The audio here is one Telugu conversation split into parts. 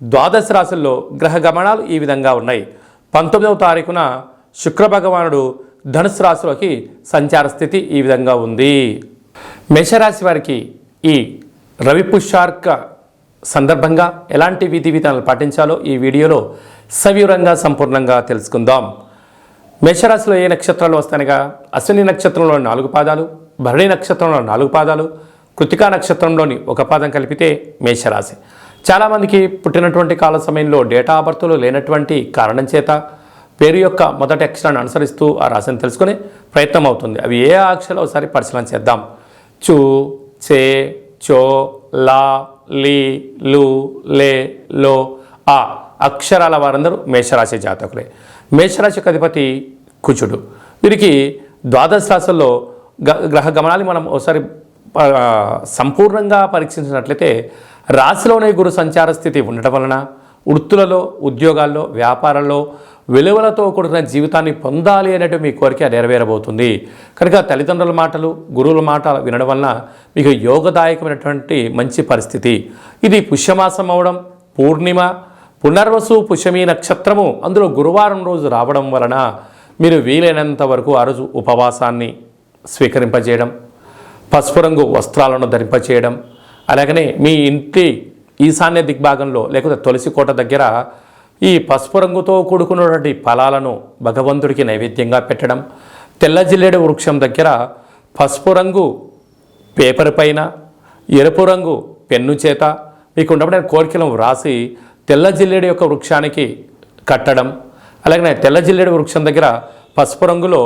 ద్వాదశ రాశుల్లో గ్రహ గమనాలు ఈ విధంగా ఉన్నాయి. పంతొమ్మిదవ తారీఖున శుక్ర భగవానుడు ధనుసు రాశిలోకి సంచార స్థితి ఈ విధంగా ఉంది. మేషరాశి వారికి ఈ రవి పుష్యార్క సందర్భంగా ఎలాంటి విధి విధానాలు పాటించాలో ఈ వీడియోలో సవివరంగా సంపూర్ణంగా తెలుసుకుందాం. మేషరాశిలో ఏ నక్షత్రాలు వస్తాయనగా అశ్విని నక్షత్రంలో నాలుగు పాదాలు భరణి నక్షత్రంలో నాలుగు పాదాలు కృతికా నక్షత్రంలోని ఒక పాదం కలిపితే మేషరాశి. చాలామందికి పుట్టినటువంటి కాల సమయంలో డేటా ఆఫ్ లేనటువంటి కారణం చేత పేరు యొక్క మొదటి అక్షరాన్ని అనుసరిస్తూ ఆ రాశిని తెలుసుకునే ప్రయత్నం అవుతుంది. అవి ఏ అక్షరాలు ఒకసారి పరిశీలన చేద్దాం. చు చే చో లా లీ లు లే లో ఆ అక్షరాల వారందరూ మేషరాశి జాతకులే. మేషరాశి అధిపతి కుచుడు వీరికి ద్వాదశ రాశుల్లో గ- గ్రహ గమనాలు మనం ఒకసారి సంపూర్ణంగా పరీక్షించినట్లయితే రాశిలోనే గురు సంచార స్థితి ఉండటం వలన వృత్తులలో ఉద్యోగాల్లో వ్యాపారాల్లో విలువలతో కూడిన జీవితాన్ని పొందాలి అనేటు మీ కోరిక నెరవేరబోతుంది. కనుక తల్లిదండ్రుల మాటలు గురువుల మాటలు వినడం వలన మీకు యోగదాయకమైనటువంటి మంచి పరిస్థితి. ఇది పుష్యమాసం అవడం పూర్ణిమ పునర్వసు పుష్యమి నక్షత్రము అందులో గురువారం రోజు రావడం వలన మీరు వీలైనంత వరకు ఆ రోజు ఉపవాసాన్ని స్వీకరింపజేయడం పసుపు రంగు వస్త్రాలను ధరింపచేయడం అలాగనే మీ ఇంటి ఈశాన్య దిగ్భాగంలో లేకపోతే తులసి కోట దగ్గర ఈ పసుపు రంగుతో కూడుకున్నటువంటి ఫలాలను భగవంతుడికి నైవేద్యంగా పెట్టడం తెల్ల జిల్లేడు వృక్షం దగ్గర పసుపు రంగు పేపర్ పైన ఎరుపు రంగు పెన్ను చేత మీకు ఉండబడిన కోరికలను వ్రాసి తెల్ల జిల్లేడు యొక్క వృక్షానికి కట్టడం అలాగనే తెల్ల జిల్లేడు వృక్షం దగ్గర పసుపు రంగులో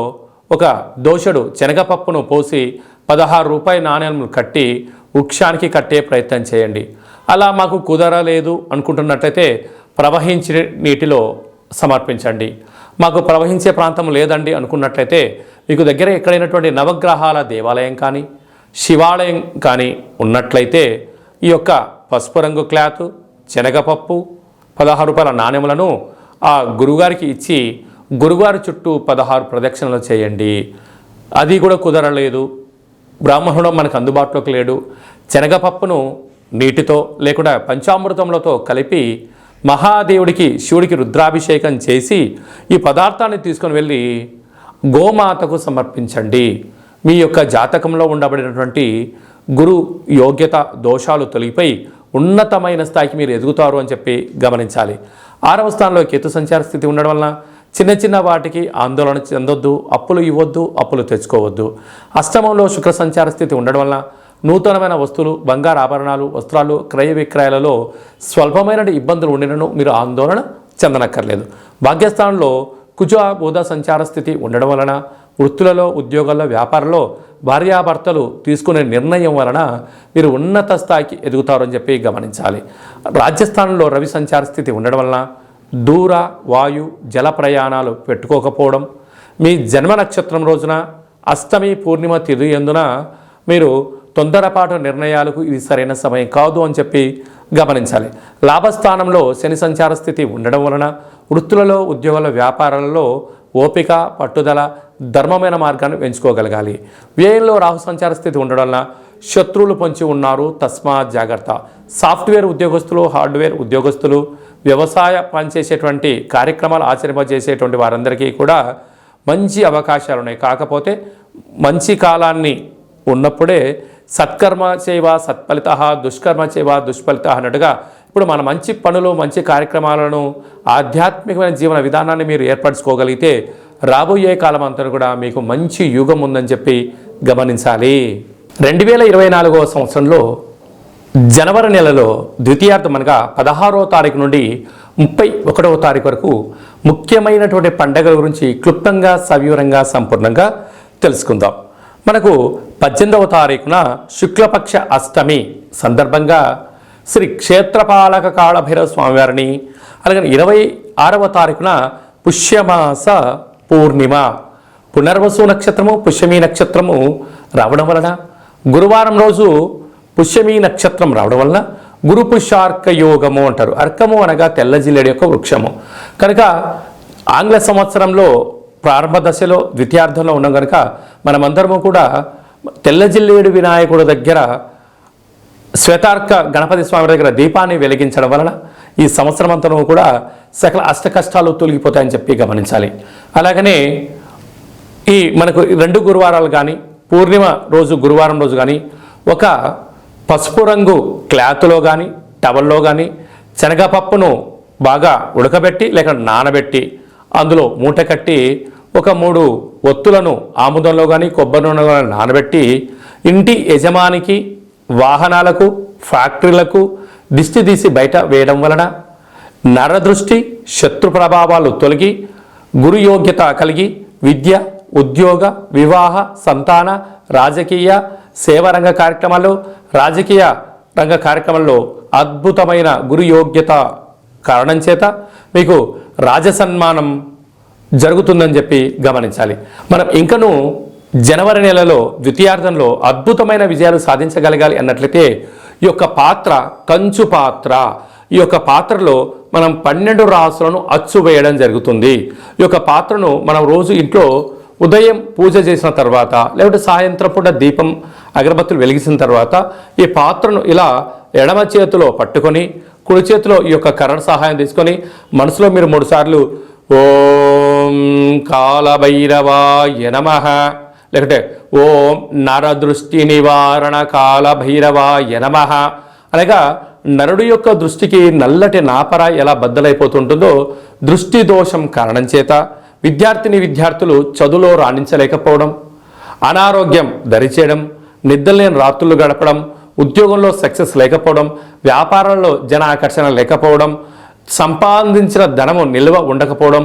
ఒక దోషుడు శనగపప్పును పోసి పదహారు రూపాయల నాణ్యాలను కట్టి వృక్షానికి కట్టే ప్రయత్నం చేయండి. అలా మాకు కుదరలేదు అనుకుంటున్నట్లయితే ప్రవహించే నీటిలో సమర్పించండి. మాకు ప్రవహించే ప్రాంతం లేదండి అనుకున్నట్లయితే మీకు దగ్గర ఎక్కడైనటువంటి నవగ్రహాల దేవాలయం కానీ శివాలయం కానీ ఉన్నట్లయితే ఈ యొక్క పసుపు రంగు క్లాత్ శనగపప్పు పదహారు రూపాయల నాణ్యములను ఆ గురుగారికి ఇచ్చి గురుగారి చుట్టూ పదహారు ప్రదక్షిణలు చేయండి. అది కూడా కుదరలేదు. బ్రాహ్మణుడు మనకు అందుబాటులోకి లేడు. శనగపప్పును నీటితో లేకుండా పంచామృతములతో కలిపి మహాదేవుడికి శివుడికి రుద్రాభిషేకం చేసి ఈ పదార్థాన్ని తీసుకొని వెళ్ళి గోమాతకు సమర్పించండి. మీ యొక్క జాతకంలో ఉండబడినటువంటి గురు యోగ్యత దోషాలు తొలగిపోయి ఉన్నతమైన స్థాయికి మీరు ఎదుగుతారు అని చెప్పి గమనించాలి. ఆరవ స్థానంలో కేతు సంచార స్థితి ఉండడం వలన చిన్న చిన్న వాటికి ఆందోళన చెందొద్దు అప్పులు ఇవ్వద్దు అప్పులు తెచ్చుకోవద్దు. అష్టమంలో శుక్ర సంచార స్థితి ఉండడం వలన నూతనమైన వస్తువులు బంగారు ఆభరణాలు వస్త్రాలు క్రయ విక్రయాలలో స్వల్పమైన ఇబ్బందులు ఉండినను మీరు ఆందోళన చెందనక్కర్లేదు. భాగ్యస్థానంలో కుజ బోధ సంచార స్థితి ఉండడం వలన వృత్తులలో ఉద్యోగాల్లో వ్యాపారంలో భార్యాభర్తలు తీసుకునే నిర్ణయం వలన మీరు ఉన్నత స్థాయికి ఎదుగుతారని చెప్పి గమనించాలి. రాజస్థానంలో రవి సంచార స్థితి ఉండడం వలన దూర వాయు జల ప్రయాణాలు పెట్టుకోకపోవడం మీ జన్మ నక్షత్రం రోజున అష్టమి పూర్ణిమ తిథి ఎందున మీరు తొందరపాటు నిర్ణయాలకు ఇది సరైన సమయం కాదు అని చెప్పి గమనించాలి. లాభస్థానంలో శని సంచార స్థితి ఉండడం వలన వృత్తులలో ఉద్యోగాల వ్యాపారాలలో ఓపిక పట్టుదల ధర్మమైన మార్గాన్ని ఎంచుకోగలగాలి. వ్యయంలో రాహు సంచార స్థితి ఉండడం వలన శత్రువులు పొంచి ఉన్నారు తస్మా జాగ్రత్త. సాఫ్ట్వేర్ ఉద్యోగస్తులు హార్డ్వేర్ ఉద్యోగస్తులు వ్యవసాయ పనిచేసేటువంటి కార్యక్రమాలు ఆచరింపజేసేటువంటి వారందరికీ కూడా మంచి అవకాశాలు ఉన్నాయి కాకపోతే మంచి కాలాన్ని ఉన్నప్పుడే సత్కర్మ చేవ సత్ఫలిత దుష్కర్మ చేవ దుష్ఫలిత అన్నట్టుగా ఇప్పుడు మన మంచి పనులు మంచి కార్యక్రమాలను ఆధ్యాత్మికమైన జీవన విధానాన్ని మీరు ఏర్పరచుకోగలిగితే రాబోయే కాలం అంతా కూడా మీకు మంచి యుగం ఉందని చెప్పి గమనించాలి. రెండు వేల ఇరవై నాలుగవ సంవత్సరంలో జనవరి నెలలో ద్వితీయార్థం అనగా పదహారవ తారీఖు నుండి ముప్పై ఒకటవ తారీఖు వరకు ముఖ్యమైనటువంటి పండగల గురించి క్లుప్తంగా సవివరంగా సంపూర్ణంగా తెలుసుకుందాం. మనకు పద్దెనిమిదవ తారీఖున శుక్లపక్ష అష్టమి సందర్భంగా శ్రీ క్షేత్రపాలక కాళభైరవ స్వామివారిని అలాగే ఇరవై ఆరవ తారీఖున పుష్యమాస పూర్ణిమ పునర్వసు నక్షత్రము పుష్యమి నక్షత్రము రావడం వలన గురువారం రోజు పుష్యమి నక్షత్రం రావడం వలన గురు పుష్యార్క యోగము అంటారు. అర్కము అనగా తెల్ల జిల్లేడు యొక్క వృక్షము. కనుక ఆంగ్ల సంవత్సరంలో ప్రారంభ దశలో ద్వితీయార్థంలో ఉన్నాం కనుక మనమందరము కూడా తెల్ల జిల్లేడు వినాయకుడు దగ్గర శ్వేతార్క గణపతి స్వామి దగ్గర దీపాన్ని వెలిగించడం వలన ఈ సంవత్సరం అంతరం కూడా సకల అష్ట కష్టాలు తొలగిపోతాయని చెప్పి గమనించాలి. అలాగనే ఈ మనకు రెండు గురువారాలు కానీ పూర్ణిమ రోజు గురువారం రోజు కానీ ఒక పసుపు రంగు క్లాత్లో కానీ టవల్లో కానీ శనగపప్పును బాగా ఉడకబెట్టి లేక నానబెట్టి అందులో మూట కట్టి ఒక మూడు ఒత్తులను ఆముదంలో కానీ కొబ్బరి నూనెలో నానబెట్టి ఇంటి యజమానికి వాహనాలకు ఫ్యాక్టరీలకు దిష్టి తీసి బయట వేయడం వలన నరదృష్టి శత్రు ప్రభావాలు తొలగి గురు యోగ్యత కలిగి విద్య ఉద్యోగ వివాహ సంతాన రాజకీయ సేవారంగ కార్యక్రమాలు రాజకీయ రంగ కార్యక్రమంలో అద్భుతమైన గురు యోగ్యత కారణం చేత మీకు రాజసన్మానం జరుగుతుందని చెప్పి గమనించాలి. మనం ఇంకనూ జనవరి నెలలో ద్వితీయార్థంలో అద్భుతమైన విజయాలు సాధించగలగాలి అన్నట్లయితే ఈ యొక్క పాత్ర కంచు పాత్ర ఈ యొక్క పాత్రలో మనం పన్నెండు రాసులను అచ్చు వేయడం జరుగుతుంది. ఈ యొక్క పాత్రను మనం రోజు ఇంట్లో ఉదయం పూజ చేసిన తర్వాత లేకుంటే సాయంత్రం పూట దీపం అగరబత్తులు వెలిగించిన తర్వాత ఈ పాత్రను ఇలా ఎడమ చేతిలో పట్టుకొని కుడి చేతిలో ఈ యొక్క కర్ర సహాయం తీసుకొని మనసులో మీరు మూడుసార్లు ఓం కాలభైరవాయ నమ లేకుంటే ఓం నరదృష్టి నివారణ కాలభైరవాయ నమ. అనగా నరుడు యొక్క దృష్టికి నల్లటి నాపర ఎలా బద్దలైపోతుంటుందో దృష్టి దోషం కారణం చేత విద్యార్థిని విద్యార్థులు చదువులో రాణించలేకపోవడం అనారోగ్యం దరిచేయడం నిద్రలేని రాత్రులు గడపడం ఉద్యోగంలో సక్సెస్ లేకపోవడం వ్యాపారంలో జన ఆకర్షణ లేకపోవడం సంపాదించిన ధనము నిల్వ ఉండకపోవడం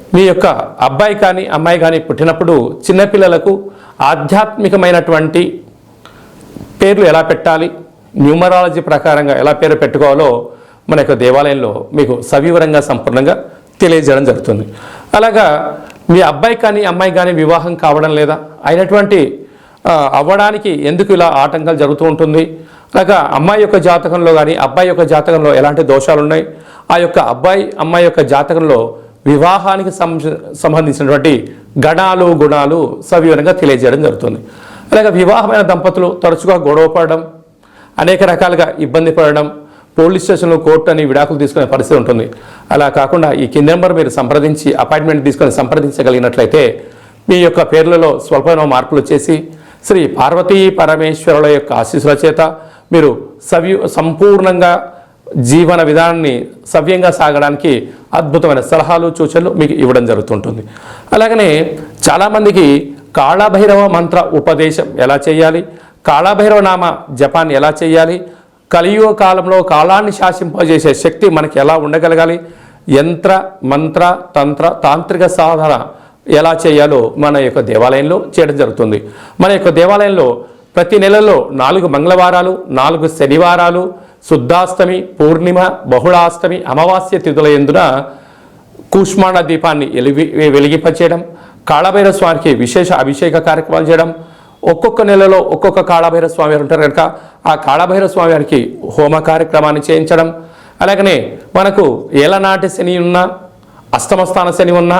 మీ యొక్క అబ్బాయి కానీ అమ్మాయి కానీ పుట్టినప్పుడు చిన్నపిల్లలకు ఆధ్యాత్మికమైనటువంటి పేర్లు ఎలా పెట్టాలి న్యూమరాలజీ ప్రకారంగా ఎలా పేరు పెట్టుకోవాలో మన యొక్క దేవాలయంలో మీకు సవివరంగా సంపూర్ణంగా తెలియజేయడం జరుగుతుంది. అలాగా మీ అబ్బాయి కానీ అమ్మాయి కానీ వివాహం కావడం లేదా అయినటువంటి అవ్వడానికి ఎందుకు ఇలా ఆటంకాలు జరుగుతూ ఉంటుంది? అలాగా అమ్మాయి యొక్క జాతకంలో కానీ అబ్బాయి యొక్క జాతకంలో ఎలాంటి దోషాలు ఉన్నాయి ఆ యొక్క అబ్బాయి అమ్మాయి యొక్క జాతకంలో వివాహానికి సం- సంబంధించినటువంటి గణాలు గుణాలు సవివరంగా తెలియజేయడం జరుగుతుంది. అలాగే వివాహమైన దంపతులు తరచుగా గొడవ పడడం అనేక రకాలుగా ఇబ్బంది పడడం పోలీస్ స్టేషన్లో కోర్టు అని విడాకులు తీసుకునే పరిస్థితి ఉంటుంది. అలా కాకుండా ఈ కింద నెంబర్ మీరు సంప్రదించి అపాయింట్మెంట్ తీసుకొని సంప్రదించగలిగినట్లయితే మీ యొక్క పేర్లలో స్వల్పమైన మార్పులు చేసి శ్రీ పార్వతీ పరమేశ్వరుల యొక్క ఆశీస్సుల చేత మీరు సవ్య సంపూర్ణంగా జీవన విధానాన్ని సవ్యంగా సాగడానికి అద్భుతమైన సలహాలు సూచనలు మీకు ఇవ్వడం జరుగుతుంటుంది. అలాగనే చాలామందికి కాళభైరవ మంత్ర ఉపదేశం ఎలా చేయాలి? కాళభైరవ నామ జపాన్ని ఎలా చేయాలి? కలియుగ కాలంలో కాలాన్ని శాసింపజేసే శక్తి మనకి ఎలా ఉండగలగాలి? యంత్ర మంత్ర తంత్ర తాంత్రిక సాధన ఎలా చేయాలో మన యొక్క దేవాలయంలో చేయడం జరుగుతుంది. మన యొక్క దేవాలయంలో ప్రతి నెలలో నాలుగు మంగళవారాలు నాలుగు శనివారాలు శుద్ధాష్టమి పూర్ణిమ బహుళాష్టమి అమావాస్య తిథుల ఎందున కూష్మాండ దీపాన్ని వెలిగి వెలిగింపచేయడం కాళభైరవ స్వామికి విశేష అభిషేక కార్యక్రమాలు చేయడం ఒక్కొక్క నెలలో ఒక్కొక్క కాళభైరవ స్వామి ఉంటారు కనుక ఆ కాళభైరవ స్వామి వారికి హోమ కార్యక్రమాన్ని చేయించడం. అలాగనే మనకు ఏలనాటి శని ఉన్నా అష్టమస్థాన శని ఉన్నా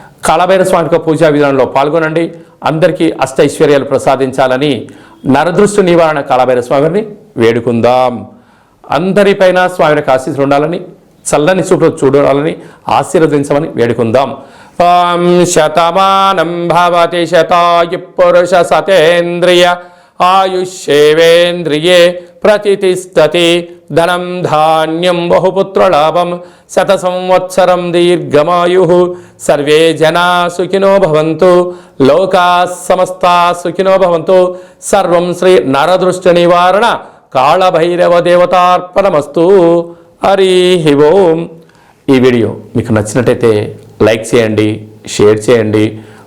కాళభైర స్వామికి పూజా విధానంలో పాల్గొనండి. అందరికీ అష్టైశ్వర్యాలు ప్రసాదించాలని నరదృష్టి నివారణ కాళభైర స్వామిని వేడుకుందాం. అందరిపైన స్వామి యొక్క ఆశీస్సులు ఉండాలని చల్లని చూపు చూడాలని ఆశీర్వదించమని వేడుకుందాం. శతమానం భవతి శతాయు పురుష సతేంద్రియ ఆయుష్యేవేంద్రియే ప్రతిష్టతి ధనం ధాన్యం బహుపుత్రలాభం శత సంవత్సరం దీర్ఘమాయు సర్వే జనా సుఖినో భవంతు లోకా సమస్తా సుఖినో భవంతు సర్వం శ్రీ నరదృష్టి నివారణ కాళభైరవ దేవతార్పణమస్తు హరి ఓం ఈ వీడియో మీకు నచ్చినట్టయితే లైక్ చేయండి షేర్ చేయండి